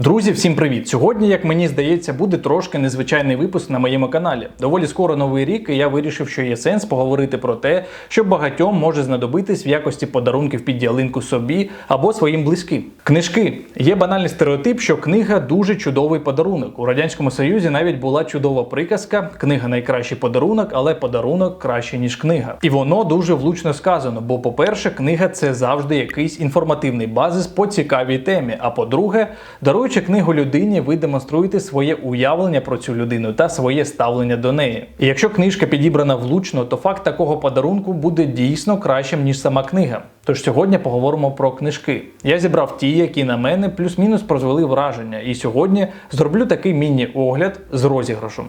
Друзі, всім привіт! Сьогодні, як мені здається, буде трошки незвичайний випуск на моєму каналі. Доволі скоро новий рік, і я вирішив, що є сенс поговорити про те, що багатьом може знадобитись в якості подарунків під ялинку собі або своїм близьким. Книжки є банальний стереотип, що книга дуже чудовий подарунок. У радянському союзі навіть була чудова приказка: книга найкращий подарунок, але подарунок краще ніж книга. І воно дуже влучно сказано. Бо, по-перше, книга це завжди якийсь інформативний базис по цікавій темі. А по-друге, даруючи книгу людині, ви демонструєте своє уявлення про цю людину та своє ставлення до неї. І якщо книжка підібрана влучно, то факт такого подарунку буде дійсно кращим ніж сама книга. Тож сьогодні поговоримо про книжки. Я зібрав ті, які на мене плюс-мінус прозвели враження, і сьогодні зроблю такий міні-огляд з розіграшем.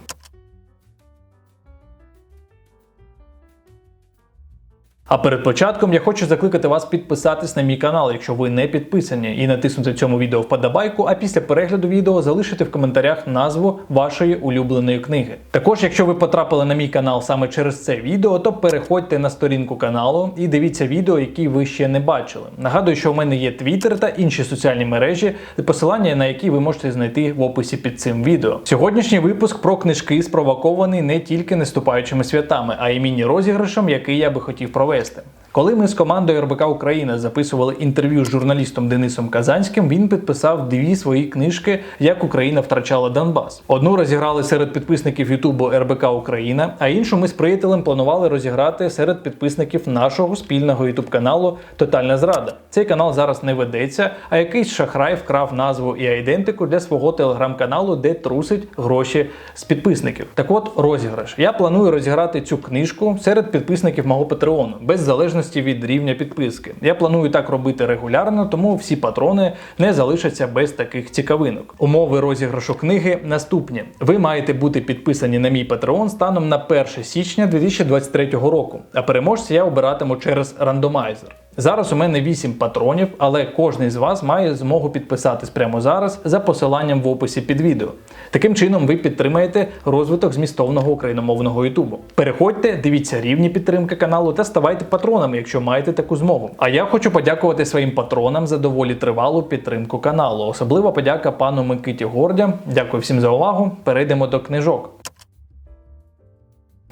А перед початком я хочу закликати вас підписатись на мій канал, якщо ви не підписані, і натиснути цьому відео вподобайку, а після перегляду відео залишити в коментарях назву вашої улюбленої книги. Також, якщо ви потрапили на мій канал саме через це відео, то переходьте на сторінку каналу і дивіться відео, які ви ще не бачили. Нагадую, що в мене є Twitter та інші соціальні мережі, посилання на які ви можете знайти в описі під цим відео. Сьогоднішній випуск про книжки спровокований не тільки наступаючими святами, а й міні-розіграшем, який я би хотів провести. este. Коли ми з командою РБК Україна записували інтерв'ю з журналістом Денисом Казанським, він підписав дві свої книжки Як Україна втрачала Донбас. Одну розіграли серед підписників Ютубу РБК Україна, а іншу ми з приятелем планували розіграти серед підписників нашого спільного ютуб каналу Тотальна Зрада. Цей канал зараз не ведеться, а якийсь шахрай вкрав назву і айдентику для свого телеграм-каналу, де трусить гроші з підписників. Так от розіграш. Я планую розіграти цю книжку серед підписників мого Патреону, без залежності від рівня підписки. Я планую так робити регулярно, тому всі патрони не залишаться без таких цікавинок. Умови розіграшу книги наступні: ви маєте бути підписані на мій Patreon станом на 1 січня 2023 року. А переможця я обиратиму через рандомайзер. Зараз у мене 8 патронів, але кожний з вас має змогу підписатись прямо зараз за посиланням в описі під відео. Таким чином, ви підтримаєте розвиток змістовного україномовного Ютубу. Переходьте, дивіться рівні підтримки каналу та ставайте патронами, якщо маєте таку змогу. А я хочу подякувати своїм патронам за доволі тривалу підтримку каналу. Особлива подяка пану Микиті Гордя. Дякую всім за увагу. Перейдемо до книжок.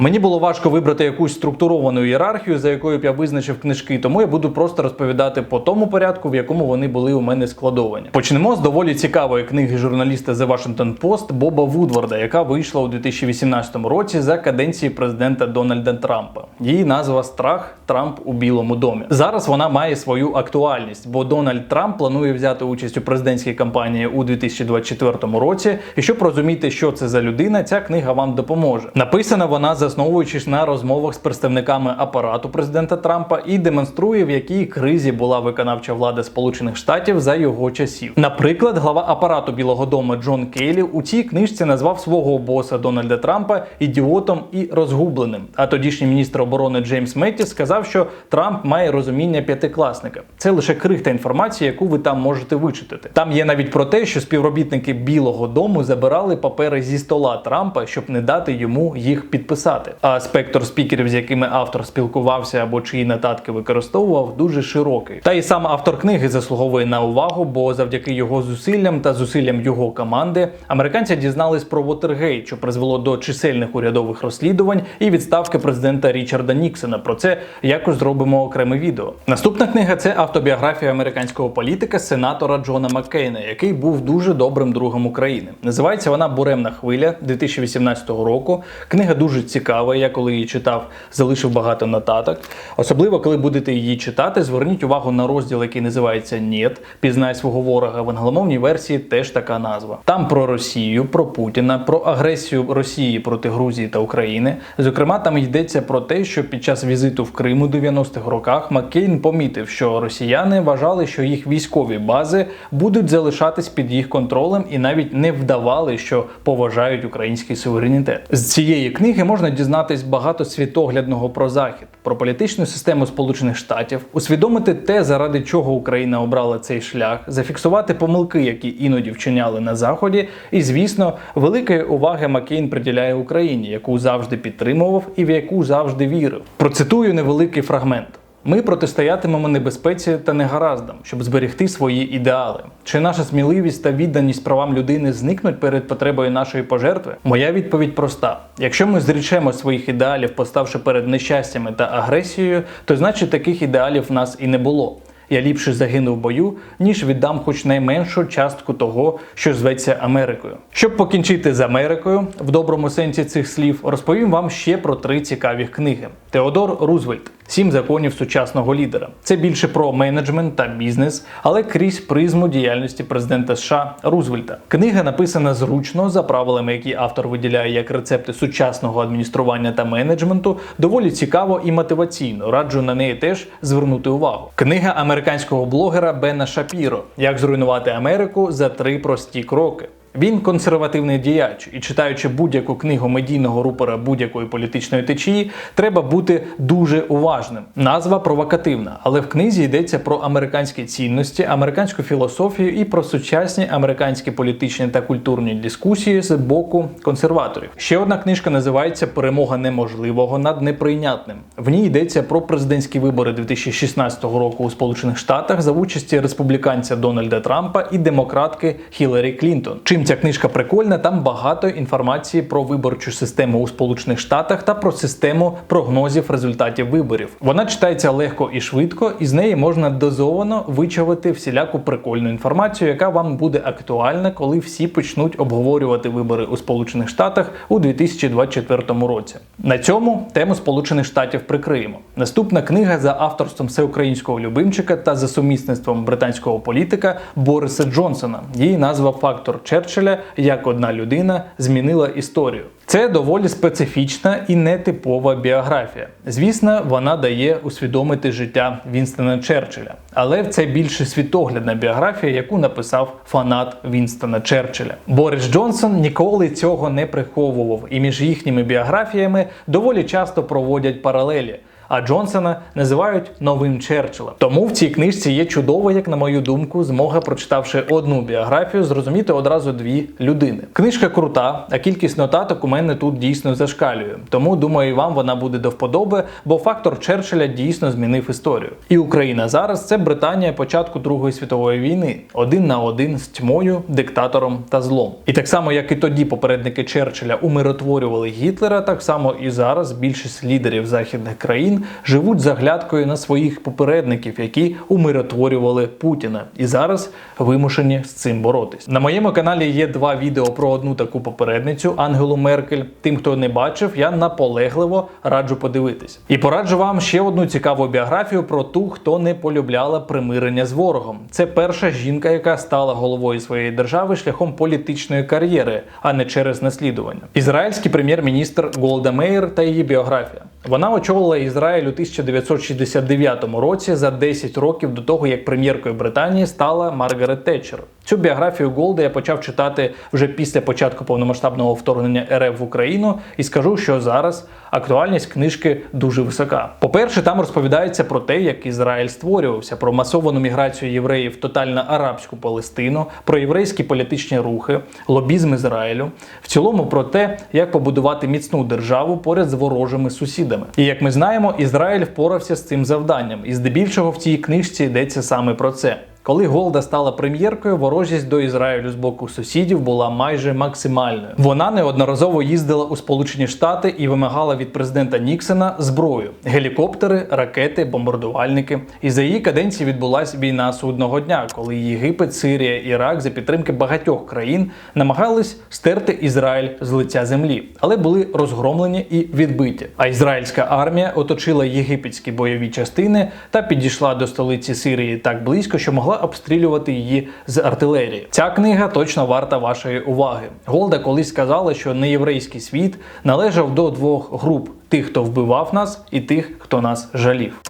Мені було важко вибрати якусь структуровану ієрархію, за якою б я визначив книжки, тому я буду просто розповідати по тому порядку, в якому вони були у мене складовані. Почнемо з доволі цікавої книги журналіста The Washington Post Боба Вудварда, яка вийшла у 2018 році за каденції президента Дональда Трампа. Її назва Страх Трамп у Білому домі. Зараз вона має свою актуальність, бо Дональд Трамп планує взяти участь у президентській кампанії у 2024 році. І щоб розуміти, що це за людина, ця книга вам допоможе. Написана вона за засновуючись на розмовах з представниками апарату президента Трампа, і демонструє, в якій кризі була виконавча влада Сполучених Штатів за його часів. Наприклад, глава апарату Білого Дому Джон Кейлі у цій книжці назвав свого боса Дональда Трампа ідіотом і розгубленим. А тодішній міністр оборони Джеймс Меттіс сказав, що Трамп має розуміння п'ятикласника. Це лише крихта інформації, яку ви там можете вичитати. Там є навіть про те, що співробітники Білого Дому забирали папери зі стола Трампа, щоб не дати йому їх підписати. А спектр спікерів, з якими автор спілкувався або чиї нотатки використовував, дуже широкий. Та і сам автор книги заслуговує на увагу, бо завдяки його зусиллям та зусиллям його команди американці дізнались про Вотергейт, що призвело до чисельних урядових розслідувань і відставки президента Річарда Ніксона. Про це якось зробимо окреме відео. Наступна книга це автобіографія американського політика, сенатора Джона Маккейна, який був дуже добрим другом України. Називається вона Буремна хвиля 2018 року. Книга дуже цікава цікава. Я коли її читав, залишив багато нотаток. Особливо, коли будете її читати, зверніть увагу на розділ, який називається «Нєт», Пізнай свого ворога. В англомовній версії теж така назва. Там про Росію, про Путіна, про агресію Росії проти Грузії та України. Зокрема, там йдеться про те, що під час візиту в Крим у 90-х роках Маккейн помітив, що росіяни вважали, що їх військові бази будуть залишатись під їх контролем і навіть не вдавали, що поважають український суверенітет. З цієї книги можна дізнатись багато світоглядного про захід, про політичну систему Сполучених Штатів, усвідомити те, заради чого Україна обрала цей шлях, зафіксувати помилки, які іноді вчиняли на заході, і звісно, великої уваги Маккейн приділяє Україні, яку завжди підтримував і в яку завжди вірив. Процитую невеликий фрагмент. Ми протистоятимемо небезпеці та негараздам, щоб зберегти свої ідеали. Чи наша сміливість та відданість правам людини зникнуть перед потребою нашої пожертви? Моя відповідь проста: якщо ми зречемо своїх ідеалів, поставши перед нещастями та агресією, то значить таких ідеалів в нас і не було. Я ліпше загину в бою, ніж віддам хоч найменшу частку того, що зветься Америкою. Щоб покінчити з Америкою в доброму сенсі цих слів, розповім вам ще про три цікаві книги: Теодор Рузвельт. Сім законів сучасного лідера. Це більше про менеджмент та бізнес, але крізь призму діяльності президента США Рузвельта. Книга написана зручно за правилами, які автор виділяє як рецепти сучасного адміністрування та менеджменту. Доволі цікаво і мотиваційно. Раджу на неї теж звернути увагу. Книга американського блогера Бена Шапіро Як зруйнувати Америку за три прості кроки. Він консервативний діяч, і читаючи будь-яку книгу медійного рупора будь-якої політичної течії, треба бути дуже уважним. Назва провокативна, але в книзі йдеться про американські цінності, американську філософію і про сучасні американські політичні та культурні дискусії з боку консерваторів. Ще одна книжка називається Перемога неможливого над неприйнятним. В ній йдеться про президентські вибори 2016 року у Сполучених Штатах за участі республіканця Дональда Трампа і демократки Хіларі Клінтон. Чим ця книжка прикольна, там багато інформації про виборчу систему у Сполучених Штатах та про систему прогнозів результатів виборів. Вона читається легко і швидко, і з неї можна дозовано вичавити всіляку прикольну інформацію, яка вам буде актуальна, коли всі почнуть обговорювати вибори у Сполучених Штатах у 2024 році. На цьому тему Сполучених Штатів прикриємо. Наступна книга за авторством всеукраїнського любимчика та за сумісництвом британського політика Бориса Джонсона. Її назва Фактор Черчилля як одна людина змінила історію. Це доволі специфічна і нетипова біографія. Звісно, вона дає усвідомити життя Вінстона Черчилля, але це більше світоглядна біографія, яку написав фанат Вінстона Черчилля. Борис Джонсон ніколи цього не приховував, і між їхніми біографіями доволі часто проводять паралелі а Джонсона називають новим Черчиллем. Тому в цій книжці є чудова, як на мою думку, змога, прочитавши одну біографію, зрозуміти одразу дві людини. Книжка крута, а кількість нотаток у мене тут дійсно зашкалює. Тому думаю, вам вона буде до вподоби, бо фактор Черчилля дійсно змінив історію. І Україна зараз це Британія початку Другої світової війни, один на один з тьмою, диктатором та злом. І так само, як і тоді попередники Черчилля умиротворювали Гітлера, так само і зараз більшість лідерів західних країн живуть заглядкою на своїх попередників, які умиротворювали Путіна, і зараз вимушені з цим боротись. На моєму каналі є два відео про одну таку попередницю Ангелу Меркель. Тим, хто не бачив, я наполегливо раджу подивитись. І пораджу вам ще одну цікаву біографію про ту, хто не полюбляла примирення з ворогом. Це перша жінка, яка стала головою своєї держави шляхом політичної кар'єри, а не через наслідування. Ізраїльський прем'єр-міністр Голда Меїр та її біографія. Вона очолила Ізраїль у 1969 році за 10 років до того, як прем'єркою Британії стала Маргарет Тетчер. Цю біографію Голда я почав читати вже після початку повномасштабного вторгнення РФ в Україну і скажу, що зараз актуальність книжки дуже висока. По-перше, там розповідається про те, як Ізраїль створювався, про масовану міграцію євреїв в тотально арабську Палестину, про єврейські політичні рухи, лобізм Ізраїлю, в цілому про те, як побудувати міцну державу поряд з ворожими сусідами. І як ми знаємо, Ізраїль впорався з цим завданням, і здебільшого в цій книжці йдеться саме про це. Коли Голда стала прем'єркою, ворожість до Ізраїлю з боку сусідів була майже максимальною. Вона неодноразово їздила у Сполучені Штати і вимагала від президента Ніксона зброю: гелікоптери, ракети, бомбардувальники. І за її каденції відбулася війна судного дня, коли Єгипет, Сирія, Ірак за підтримки багатьох країн намагались стерти Ізраїль з лиця землі, але були розгромлені і відбиті. А ізраїльська армія оточила єгипетські бойові частини та підійшла до столиці Сирії так близько, що могла обстрілювати її з артилерії. Ця книга точно варта вашої уваги. Голда колись сказала, що неєврейський світ належав до двох груп: тих, хто вбивав нас, і тих, хто нас жалів.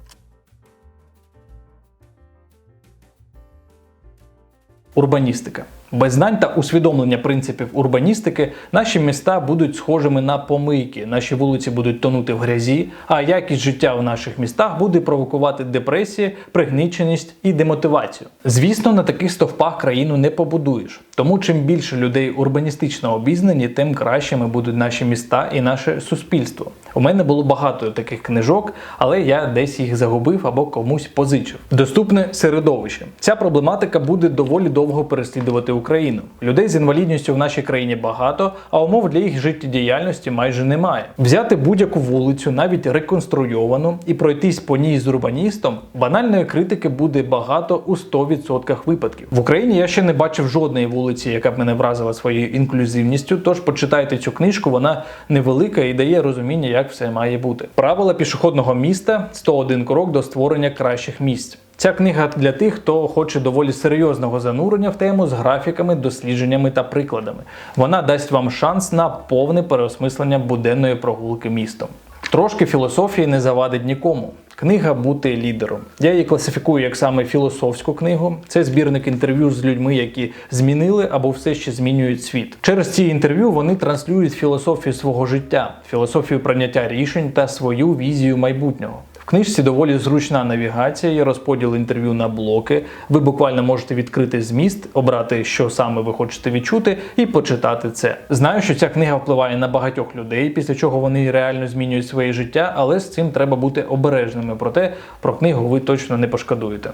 Урбаністика. Без знань та усвідомлення принципів урбаністики наші міста будуть схожими на помийки, наші вулиці будуть тонути в грязі, а якість життя в наших містах буде провокувати депресії, пригніченість і демотивацію. Звісно, на таких стовпах країну не побудуєш. Тому чим більше людей урбаністично обізнані, тим кращими будуть наші міста і наше суспільство. У мене було багато таких книжок, але я десь їх загубив або комусь позичив. Доступне середовище. Ця проблематика буде доволі довго переслідувати Україну. Людей з інвалідністю в нашій країні багато, а умов для їх життєдіяльності майже немає. Взяти будь-яку вулицю, навіть реконструйовану, і пройтись по ній з урбаністом, банальної критики буде багато у 100% випадків. В Україні я ще не бачив жодної вулиці, яка б мене вразила своєю інклюзивністю. Тож почитайте цю книжку, вона невелика і дає розуміння, як все має бути. Правила пішохідного міста 101 крок до створення кращих місць. Ця книга для тих, хто хоче доволі серйозного занурення в тему з графіками, дослідженнями та прикладами. Вона дасть вам шанс на повне переосмислення буденної прогулки містом. Трошки філософії не завадить нікому. Книга бути лідером. Я її класифікую як саме філософську книгу. Це збірник інтерв'ю з людьми, які змінили або все ще змінюють світ. Через ці інтерв'ю вони транслюють філософію свого життя, філософію прийняття рішень та свою візію майбутнього. Книжці доволі зручна навігація, є розподіл інтерв'ю на блоки. Ви буквально можете відкрити зміст, обрати, що саме ви хочете відчути, і почитати це. Знаю, що ця книга впливає на багатьох людей, після чого вони реально змінюють своє життя, але з цим треба бути обережними. Проте про книгу ви точно не пошкодуєте.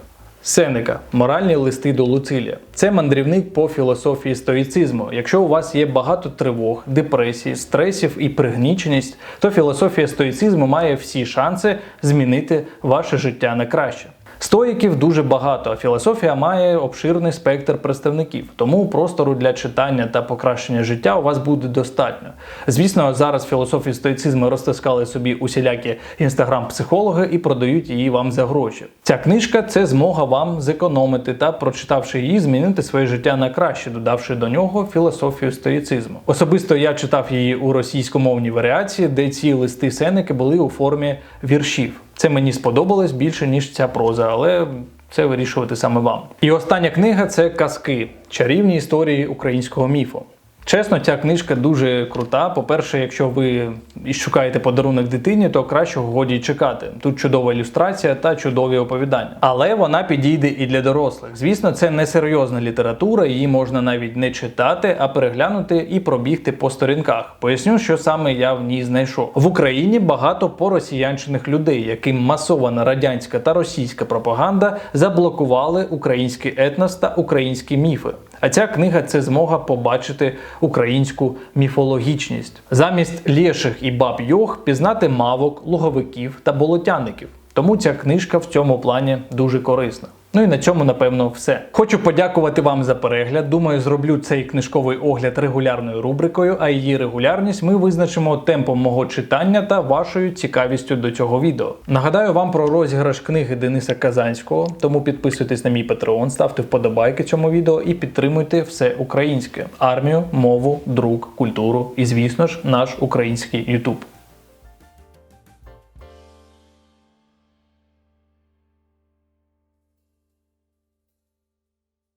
Сенека моральні листи до Луцилія. Це мандрівник по філософії стоїцизму. Якщо у вас є багато тривог, депресій, стресів і пригніченість, то філософія стоїцизму має всі шанси змінити ваше життя на краще. Стоїків дуже багато, а філософія має обширний спектр представників, тому простору для читання та покращення життя у вас буде достатньо. Звісно, зараз філософію стоїцизму розтискали собі усілякі інстаграм-психологи і продають її вам за гроші. Ця книжка це змога вам зекономити та, прочитавши її, змінити своє життя на краще, додавши до нього філософію стоїцизму. Особисто я читав її у російськомовній варіації, де ці листи Сенеки були у формі віршів. Це мені сподобалось більше ніж ця проза, але це вирішувати саме вам. І остання книга це казки, чарівні історії українського міфу. Чесно, ця книжка дуже крута. По-перше, якщо ви шукаєте подарунок дитині, то кращого годі чекати. Тут чудова ілюстрація та чудові оповідання. Але вона підійде і для дорослих. Звісно, це не серйозна література, її можна навіть не читати, а переглянути і пробігти по сторінках. Поясню, що саме я в ній знайшов. В Україні багато поросіянчених людей, яким масована радянська та російська пропаганда заблокували український етнос та українські міфи. А ця книга це змога побачити українську міфологічність. Замість лєших і баб йох пізнати мавок, луговиків та болотяників. Тому ця книжка в цьому плані дуже корисна. Ну і на цьому, напевно, все. Хочу подякувати вам за перегляд. Думаю, зроблю цей книжковий огляд регулярною рубрикою, а її регулярність ми визначимо темпом мого читання та вашою цікавістю до цього відео. Нагадаю вам про розіграш книги Дениса Казанського, тому підписуйтесь на мій патреон, ставте вподобайки цьому відео і підтримуйте все українське: армію, мову, друк, культуру і, звісно ж, наш український YouTube.